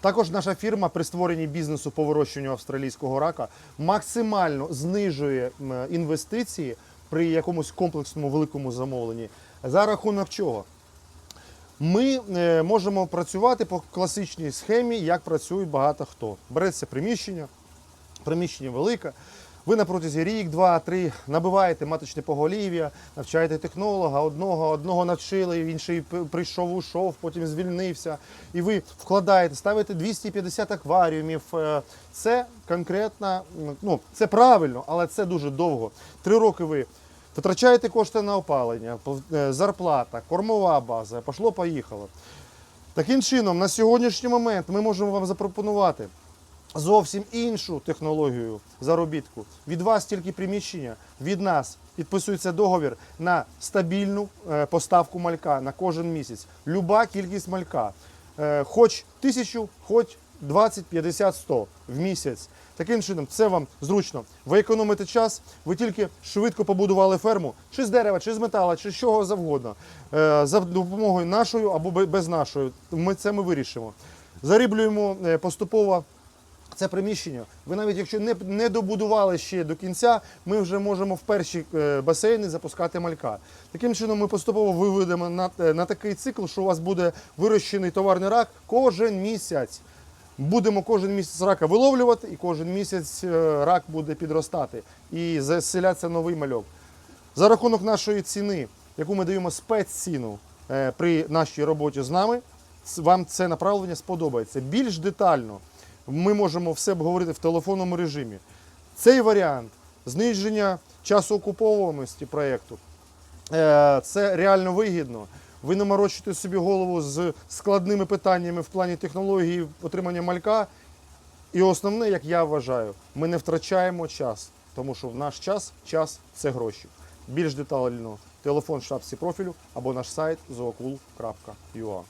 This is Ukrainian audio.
Також наша фірма при створенні бізнесу по вирощуванню австралійського рака максимально знижує інвестиції при якомусь комплексному великому замовленні. За рахунок чого? Ми е, можемо працювати по класичній схемі, як працює багато хто. Береться приміщення, приміщення велике. Ви на протязі рік, два, три набиваєте маточне поголів'я, навчаєте технолога, одного, одного навчили, інший прийшов, ушов, потім звільнився. І ви вкладаєте, ставите 250 акваріумів. Е, Це конкретно, ну це правильно, але це дуже довго. Три роки ви витрачаєте кошти на опалення, е, зарплата, кормова база, пошло, поїхало. Таким чином, на сьогоднішній момент ми можемо вам запропонувати зовсім іншу технологію заробітку. Від вас тільки приміщення, від нас підписується договір на стабільну е, поставку малька на кожен місяць. Люба кількість малька. Е, Хоч тисячу, хоч 20, 50, 100 в місяць. Таким чином, це вам зручно. Ви економите час, ви тільки швидко побудували ферму, чи з дерева, чи з метала, чи з чого завгодно. Е, За допомогою нашою або без нашої. Ми це ми вирішимо. Заріблюємо поступово це приміщення. Ви навіть якщо не, не добудували ще до кінця, ми вже можемо в перші е, басейни запускати малька. Таким чином ми поступово виведемо на, е, на такий цикл, що у вас буде вирощений товарний рак кожен місяць. Будемо кожен місяць рака виловлювати, і кожен місяць е, рак буде підростати і заселяться новий мальок. За рахунок нашої ціни, яку ми даємо спецціну при нашій роботі з нами, вам це направлення сподобається. Більш детально ми можемо все обговорити в телефонному режимі. Цей варіант зниження часу окуповуваності проєкту е, це реально вигідно. Ви не морочите собі голову з складними питаннями в плані технології отримання малька. І основне, як я вважаю, ми не втрачаємо час, тому що в наш час час це гроші. Більш детально телефон в шапці профілю або наш сайт zookul.ua.